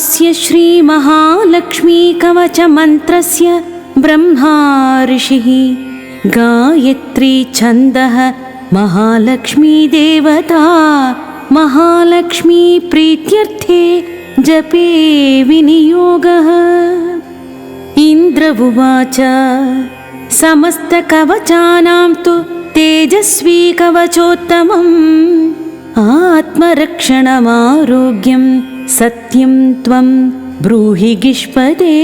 अस्य श्रीमहालक्ष्मीकवचमन्त्रस्य ब्रह्मा ऋषिः गायत्री छन्दः महालक्ष्मीदेवता महालक्ष्मी प्रीत्यर्थे जपे विनियोगः। इन्द्र उवाच समस्तकवचानां तु तेजस्वी कवचोत्तमम् आत्मरक्षणमारोग्यं सत्यं त्वं ब्रूहि गिष्पदे।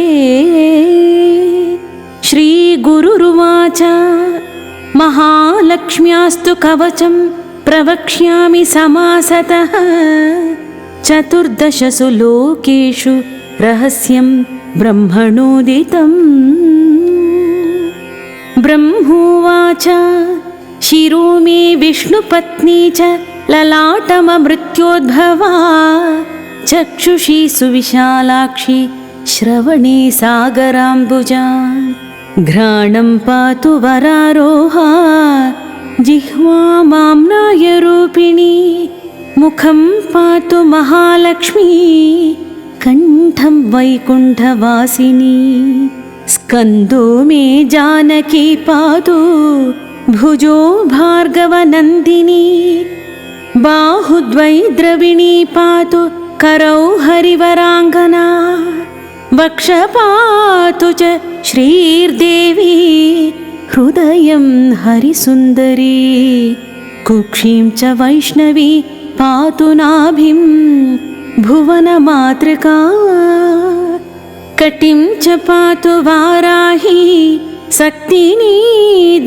श्रीगुरुरुवाच महालक्ष्म्यास्तु कवचं प्रवक्ष्यामि समासतः। चतुर्दशसु लोकेषु रहस्यं ब्रह्मणोदितम् ब्रह्मोवाच शिरो मे विष्णुपत्नी च ललाटममृत्योद्भवा चक्षुषी सुविशालाक्षि श्रवणे सागराम्बुजा घ्राणं पातु वरारोहा जिह्वा माम्नायरूपिणी मुखं पातु महालक्ष्मी। कण्ठं वैकुण्ठवासिनी। स्कन्दो मे जानकी पातु। भुजो भार्गवनन्दिनी। बाहुद्वै द्रविणी पातु करौ हरिवराङ्गना वक्षपातु च श्रीर्देवी हृदयं हरिसुन्दरी कुक्षीं च वैष्णवी पातु नाभिं भुवनमातृका कटिं च पातु वाराही सक्तिनी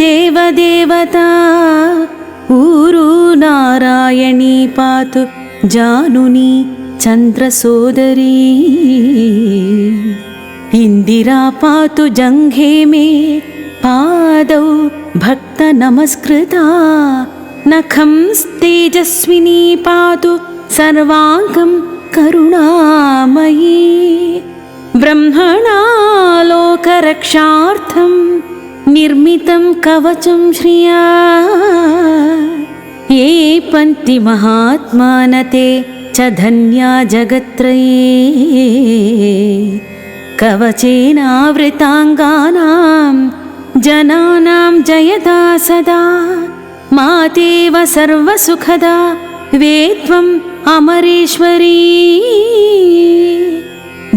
देवदेवता ऊरू नारायणी पातु जानुनी चन्द्रसोदरी। इन्दिरा पातु जङ्घे मे पादौ भक्तनमस्कृता। नखं तेजस्विनी पातु सर्वाङ्गं करुणामयी। ब्रह्मणालोकरक्षार्थं निर्मितं कवचं श्रिया। ये पन्ति महात्मानते च धन्या जगत्त्रये कवचेनावृताङ्गानां जनानां जयदा सदा मातेव सर्वसुखदा वे त्वम् अमरेश्वरी।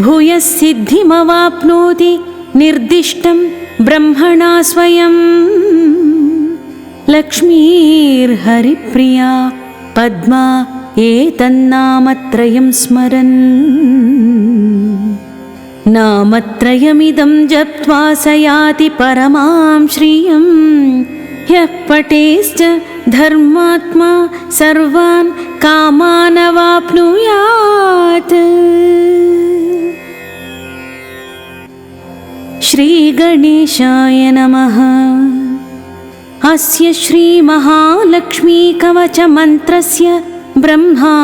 भूयः सिद्धिमवाप्नोति निर्दिष्टं ब्रह्मणा स्वयं। लक्ष्मीर्हरिप्रिया पद्मा एतन्नामत्रयं स्मरन्। नामत्रयमिदं जप्त्वा स याति परमां श्रियं। ह्यः पटेश्च धर्मात्मा सर्वान् कामानवाप्नुयात्। श्रीगणेशाय नमः। अस्य श्रीमहालक्ष्मीकवचमन्त्रस्य ब्रह्मा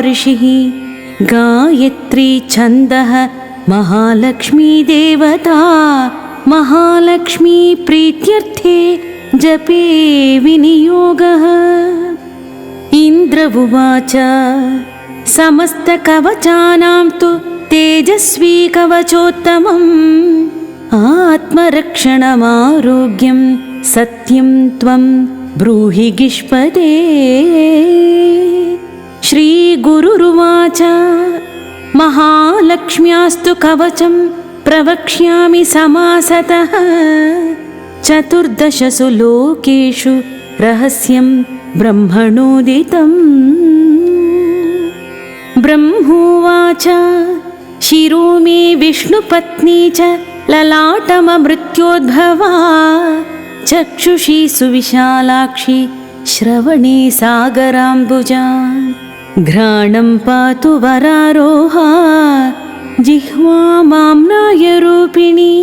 ऋषिः। गायत्री छन्दः महालक्ष्मीदेवता महालक्ष्मी प्रीत्यर्थे जपे विनियोगः। इन्द्र उवाच समस्तकवचानां तु तेजस्वी कवचोत्तमम्। आत्मरक्षणमारोग्यं सत्यं त्वं ब्रूहि गिष्पदे श्रीगुरुरुवाच। महालक्ष्म्यास्तु कवचं प्रवक्ष्यामि समासतः। चतुर्दशसु लोकेषु रहस्यं ब्रह्मणोदितम् ब्रह्मोवाच शिरो मे विष्णुपत्नी च ललाटममृत्योद्भवा। चक्षुषी सुविशालाक्षि श्रवणे सागराम्बुजा घ्राणं पातु वरारोहा जिह्वा माम्नायरूपिणी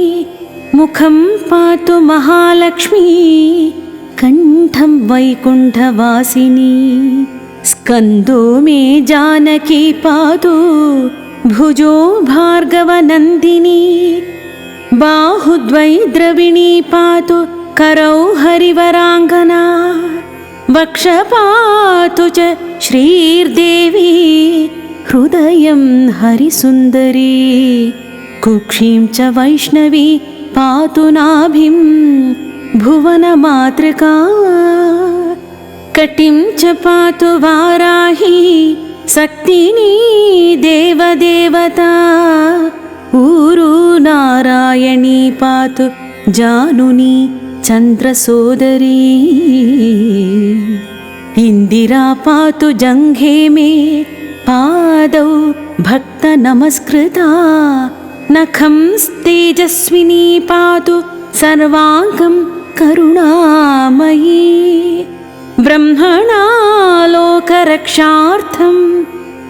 मुखं पातु महालक्ष्मी कण्ठं वैकुण्ठवासिनी स्कन्दो मे जानकी पातु भुजो भार्गवनन्दिनी बाहुद्वै द्रविणी पातु करौ हरिवराङ्गना वक्षपातु च श्रीर्देवी हृदयं हरिसुन्दरी। कुक्षीं च वैष्णवी पातु नाभिं भुवनमातृका। कटिं च पातु वाराही सक्तिनी देवदेवता। ऊरु नारायणी पातु जानुनी चन्द्रसोदरी। इन्दिरा पातु जङ्घे मे पादौ भक्तनमस्कृता। नखं तेजस्विनी पातु सर्वाङ्गं करुणामयी। ब्रह्मणालोकरक्षार्थं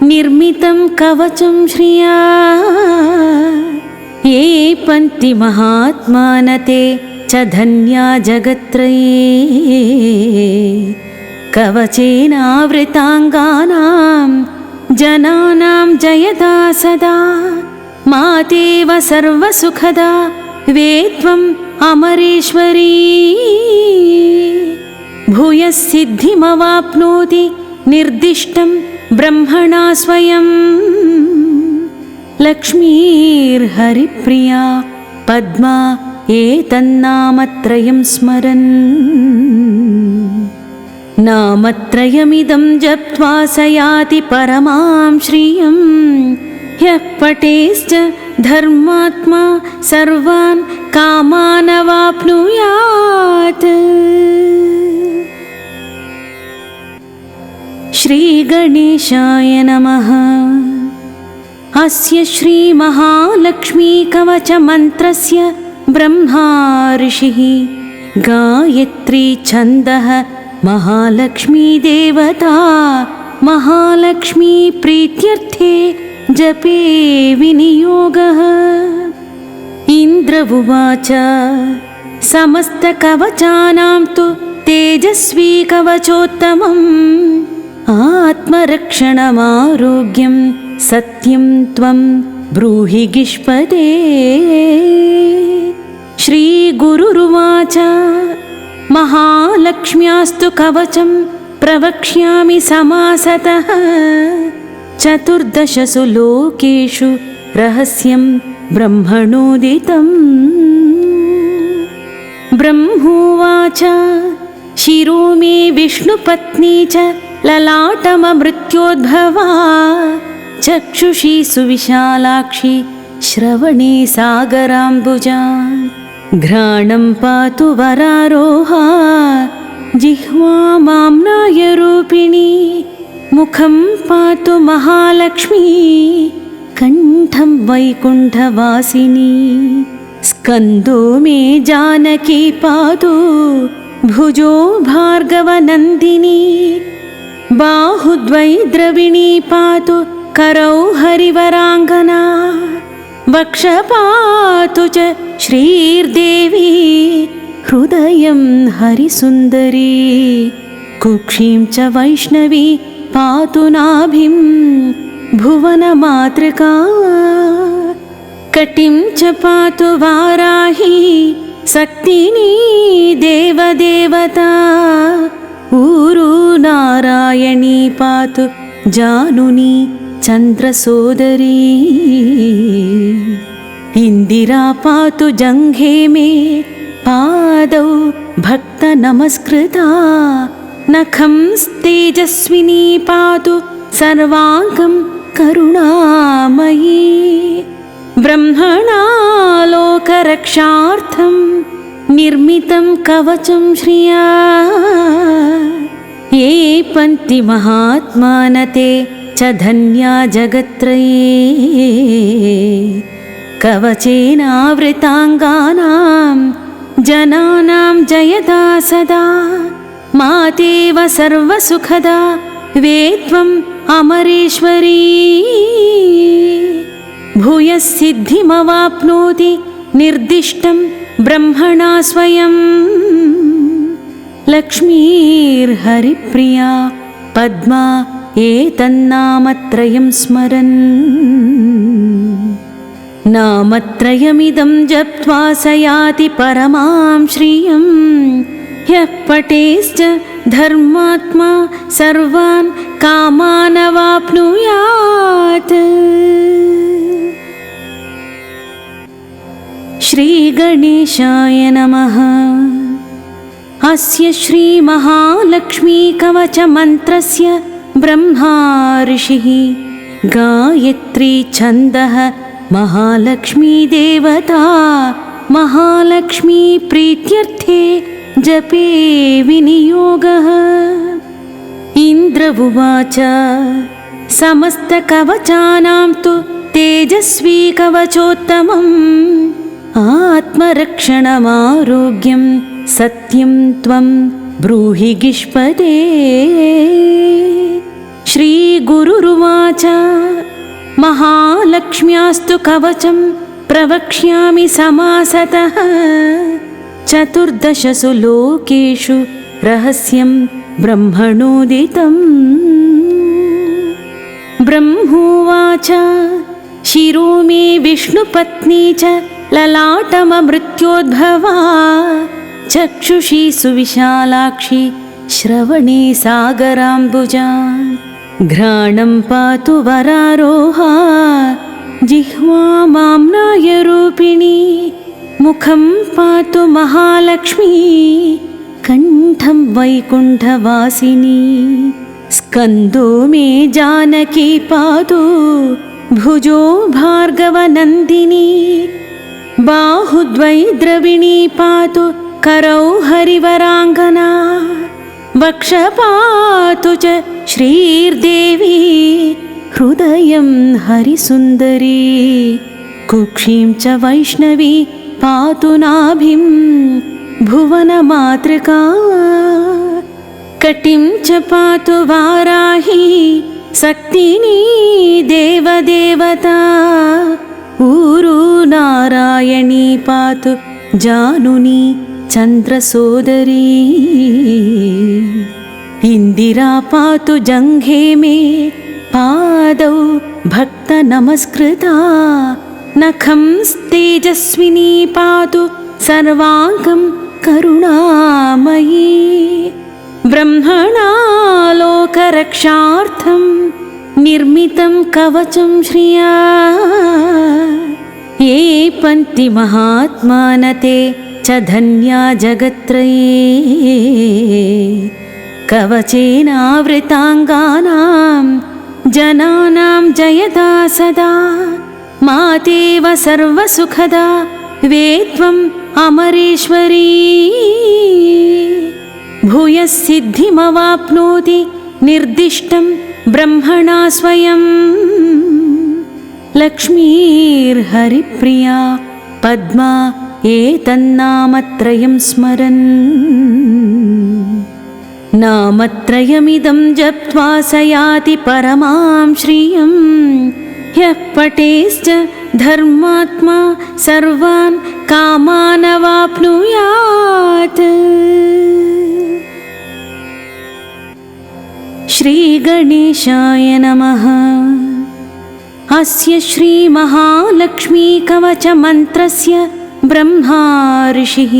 निर्मितं कवचं श्रिया। ये पन्ति महात्मानते च धन्या जगत्त्रये। कवचेनावृताङ्गानां जनानां जयदा सदा। मातेव सर्वसुखदा वे त्वम् अमरेश्वरी। भूयः सिद्धिमवाप्नोति निर्दिष्टं ब्रह्मणा स्वयं। लक्ष्मीर्हरिप्रिया पद्मा एतन्नामत्रयं स्मरन् नामत्रयमिदं जप्त्वा स याति परमां श्रियं ह्यः पटेश्च धर्मात्मा सर्वान् कामानवाप्नुयात् श्रीगणेशाय नमः अस्य श्रीमहालक्ष्मीकवचमन्त्रस्य ब्रह्मा ऋषिः। गायत्री छन्दः। महालक्ष्मीदेवता महालक्ष्मीप्रीत्यर्थे जपे विनियोगः। इन्द्र उवाच समस्तकवचानां तु तेजस्वी कवचोत्तमम् आत्मरक्षणमारोग्यं सत्यं त्वं ब्रूहि गिष्पदे श्रीगुरुरुवाच। महालक्ष्म्यास्तु कवचं प्रवक्ष्यामि समासतः। चतुर्दशसु लोकेषु रहस्यं ब्रह्मणोदितम्। ब्रह्मोवाच। शिरो मे विष्णुपत्नी च ललाटममृत्योद्भवा। चक्षुषी सुविशालाक्षि श्रवणे सागराम्बुजा घ्राणं पातु वरारोहा जिह्वा माम्नाय रूपिणी मुखं पातु महालक्ष्मी कण्ठं वैकुण्ठवासिनी स्कन्दो मे जानकी पातु भुजो भार्गवनन्दिनी बाहुद्वैद्रविणी पातु करौ हरिवराङ्गना वक्षपातु च श्रीर्देवी हृदयं हरिसुन्दरी। कुक्षीं च वैष्णवी पातु नाभिं भुवनमातृका। कटिं च पातु वाराही सक्तिनी देवदेवता। ऊरु नारायणी पातु जानुनी चन्द्रसोदरी। इन्दिरा पातु जङ्घे मे पादौ भक्तनमस्कृता। नखं तेजस्विनी पातु सर्वाङ्गं करुणामयी। ब्रह्मणालोकरक्षार्थं निर्मितं कवचं श्रिया। ये पन्ति महात्मानते च धन्या जगत्त्रये कवचेनावृताङ्गानां जनानां जयदा सदा। मातेव सर्वसुखदा वे त्वम् अमरेश्वरी। भूयः सिद्धिमवाप्नोति निर्दिष्टं ब्रह्मणा स्वयं। लक्ष्मीर्हरिप्रिया पद्मा एतन्नामत्रयं स्मरन्। नामत्रयमिदं जप्त्वा स याति परमां श्रियं। ह्यः पटेश्च धर्मात्मा सर्वान् कामानवाप्नुयात्। श्रीगणेशाय नमः। अस्य श्रीमहालक्ष्मीकवचमन्त्रस्य ब्रह्मा ऋषिः गायत्री छन्दः महालक्ष्मीदेवता महालक्ष्मीप्रीत्यर्थे जपे विनियोगः। इन्द्र उवाच समस्तकवचानां तु तेजस्वी कवचोत्तमम्। आत्मरक्षणमारोग्यं सत्यं त्वं ब्रूहि गिष्पदे श्रीगुरुरुवाच। महालक्ष्म्यास्तु कवचं प्रवक्ष्यामि समासतः। चतुर्दशसु लोकेषु रहस्यं ब्रह्मणोदितम् ब्रह्मोवाच शिरो मे विष्णुपत्नी च ललाटममृत्योद्भवा। चक्षुषी सुविशालाक्षि श्रवणे सागराम्बुजा घ्राणं पातु वरारोहा जिह्वा माम्नाय रूपिणी मुखं पातु महालक्ष्मी कण्ठं वैकुण्ठवासिनी स्कन्दो मे जानकी पातु भुजो भार्गवनन्दिनी बाहुद्वै द्रविणी पातु करौ हरिवराङ्गना वक्षपातु च श्रीर्देवी हृदयं हरिसुन्दरी। कुक्षीं च वैष्णवी पातु नाभिं भुवनमातृका। कटिं च पातु वाराही सक्तिनी देवदेवता। ऊरू नारायणी पातु जानुनी चन्द्रसोदरी। इन्दिरा पातु जङ्घे मे पादौ भक्तनमस्कृता नखं तेजस्विनी पातु सर्वाङ्गं करुणामयी। ब्रह्मणा लोकरक्षार्थं निर्मितं कवचं श्रिया। ये पन्ति महात्मानते च धन्या जगत्त्रये कवचेनावृताङ्गानां जनानां जयदा सदा। मातेव सर्वसुखदा वे त्वम् अमरेश्वरी। भूयः सिद्धिमवाप्नोति निर्दिष्टं ब्रह्मणा स्वयं। लक्ष्मीर्हरिप्रिया पद्मा एतन्नामत्रयं स्मरन्। नामत्रयमिदं जप्त्वा स याति परमां श्रियं। ह्यः पटेश्च धर्मात्मा सर्वान् कामानवाप्नुयात्। श्रीगणेशाय नमः। अस्य श्रीमहालक्ष्मीकवचमन्त्रस्य ब्रह्मा ऋषिः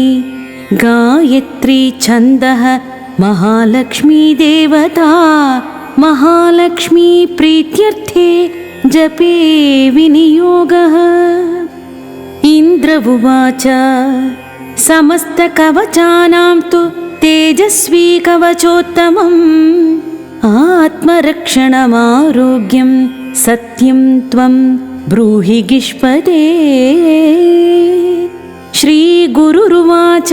गायत्री छन्दः महालक्ष्मीदेवता महालक्ष्मीप्रीत्यर्थे जपे विनियोगः। इन्द्र उवाच समस्तकवचानां तु तेजस्वी कवचोत्तमम्। आत्मरक्षणमारोग्यं सत्यं त्वं ब्रूहि गिष्पदे श्रीगुरुरुवाच।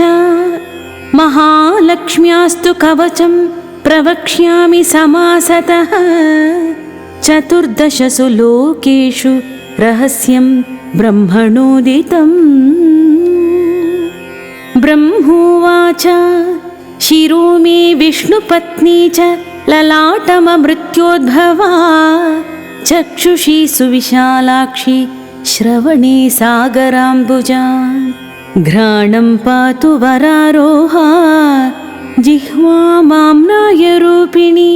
महालक्ष्म्यास्तु कवचं प्रवक्ष्यामि समासतः। चतुर्दशसु लोकेषु रहस्यं ब्रह्मणोदितम् ब्रह्मोवाच शिरो मे विष्णुपत्नी च ललाटममृत्योद्भवा। चक्षुषी सुविशालाक्षि श्रवणे सागराम्बुजा घ्राणं पातु वरारोहा जिह्वा माम्नाय रूपिणी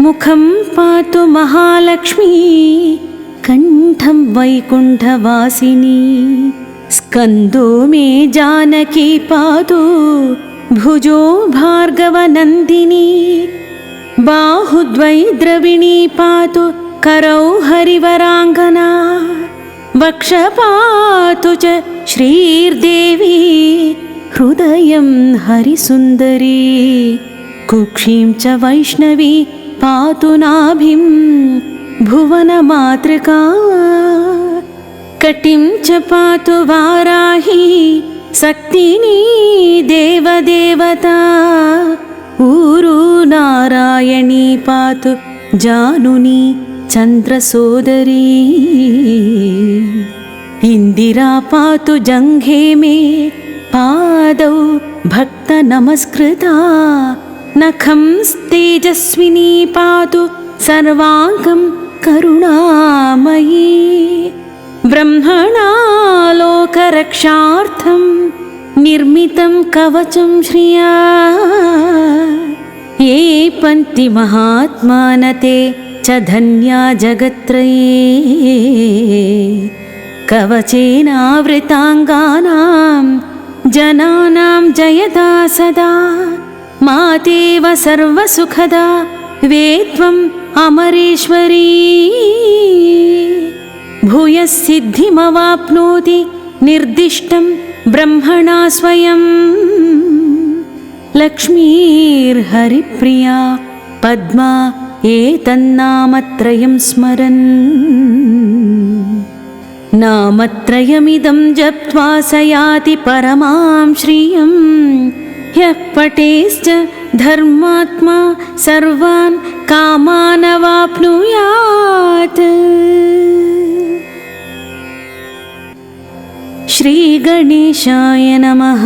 मुखं पातु महालक्ष्मी कण्ठं वैकुण्ठवासिनी स्कन्दो मे जानकी पातु भुजो भार्गवनन्दिनी बाहुद्वैद्रविणी पातु करौ हरिवराङ्गना वक्षपातु च श्रीर्देवी हृदयं हरिसुन्दरी। कुक्षीं च वैष्णवी पातु नाभिं भुवनमातृका। कटिं च पातु वाराही सक्तिनी देवदेवता। ऊरु नारायणी पातु जानुनी चन्द्रसोदरी। इन्दिरा पातु जङ्घे मे पादौ भक्तनमस्कृता नखं तेजस्विनी पातु सर्वाङ्गं करुणामयी। ब्रह्मणालोकरक्षार्थं निर्मितं कवचं श्रिया। ये पन्ति महात्मानते च धन्या जगत्त्रये। कवचेनावृताङ्गानां जनानां जयदा सदा। मातेव सर्वसुखदा वे त्वम् अमरेश्वरी। भूयः सिद्धिमवाप्नोति निर्दिष्टं ब्रह्मणा स्वयम् लक्ष्मीर्हरिप्रिया पद्मा एतन्नामत्रयं स्मरन्। नामत्रयमिदं जप्त्वा स याति परमां श्रियं। ह्यः पटेश्च धर्मात्मा सर्वान् कामानवाप्नुयात्। श्रीगणेशाय नमः।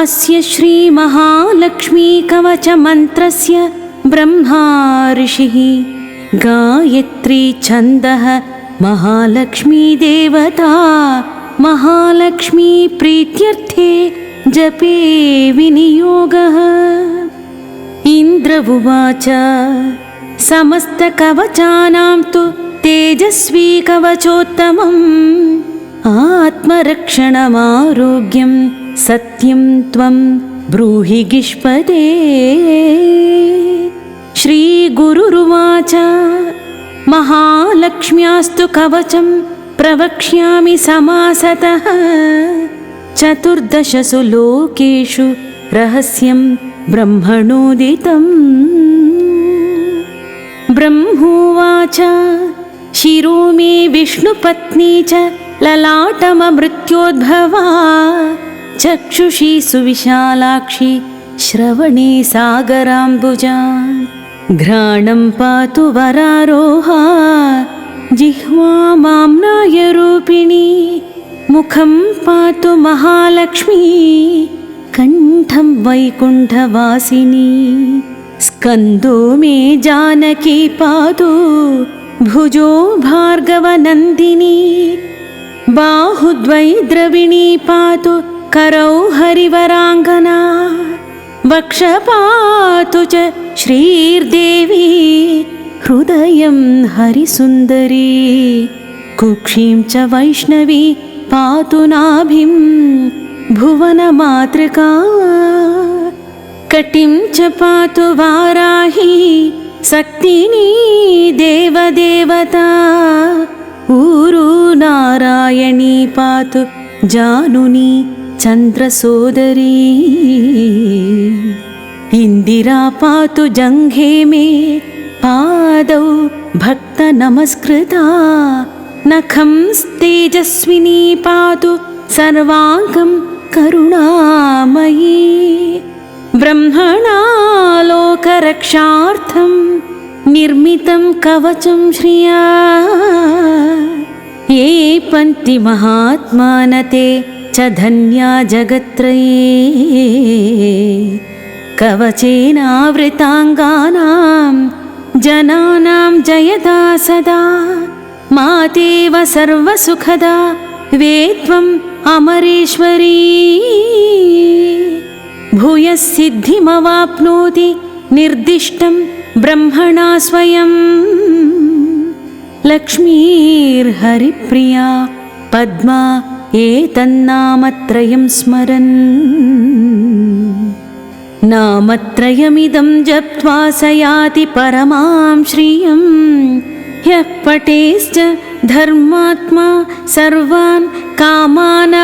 अस्य श्रीमहालक्ष्मीकवचमन्त्रस्य ब्रह्मा ऋषिः। गायत्री छन्दः। महालक्ष्मीदेवता। महालक्ष्मीप्रीत्यर्थे जपे विनियोगः। इन्द्र उवाच समस्तकवचानां तु तेजस्वी कवचोत्तमम्। आत्मरक्षणमारोग्यं सत्यं त्वं ब्रूहि गिष्पदे श्रीगुरुरुवाच। महालक्ष्म्यास्तु कवचं प्रवक्ष्यामि समासतः। चतुर्दशसु लोकेषु रहस्यं ब्रह्मणोदितम् ब्रह्मोवाच। शिरो मे विष्णुपत्नी च ललाटममृत्योद्भवा। चक्षुषी सुविशालाक्षि श्रवणे सागराम्बुजा घ्राणं पातु वरारोहा जिह्वा माम्नायरूपिणी मुखं पातु महालक्ष्मी कण्ठं वैकुण्ठवासिनी स्कन्दो मे जानकी पातु भुजो भार्गवनन्दिनी बाहुद्वैद्रविणी पातु करौ हरिवराङ्गना वक्षपातु च श्रीर्देवी हृदयं हरिसुन्दरी। कुक्षीं च वैष्णवी पातु नाभिं भुवनमातृका। कटिं च पातु वाराही सक्तिनी देवदेवता। ऊरु नारायणी पातु जानुनी चन्द्रसोदरी। इन्दिरा पातु जङ्घे मे पादौ भक्तनमस्कृता। नखं तेजस्विनी पातु सर्वाङ्गं करुणामयी। ब्रह्मणालोकरक्षार्थं निर्मितं कवचं श्रिया। ये पन्ति महात्मानते च धन्या जगत्त्रये। कवचेनावृताङ्गानां जनानां जयदा सदा। मातेव सर्वसुखदा वे त्वम् अमरेश्वरी। भूयः सिद्धिमवाप्नोति निर्दिष्टं ब्रह्मणा स्वयम् लक्ष्मीर्हरिप्रिया पद्मा एतन्नामत्रयं स्मरन् नामत्रयमिदं जप्त्वा स याति परमां श्रियं ह्यः पटेश्च धर्मात्मा सर्वान् कामानवाप्नुयात्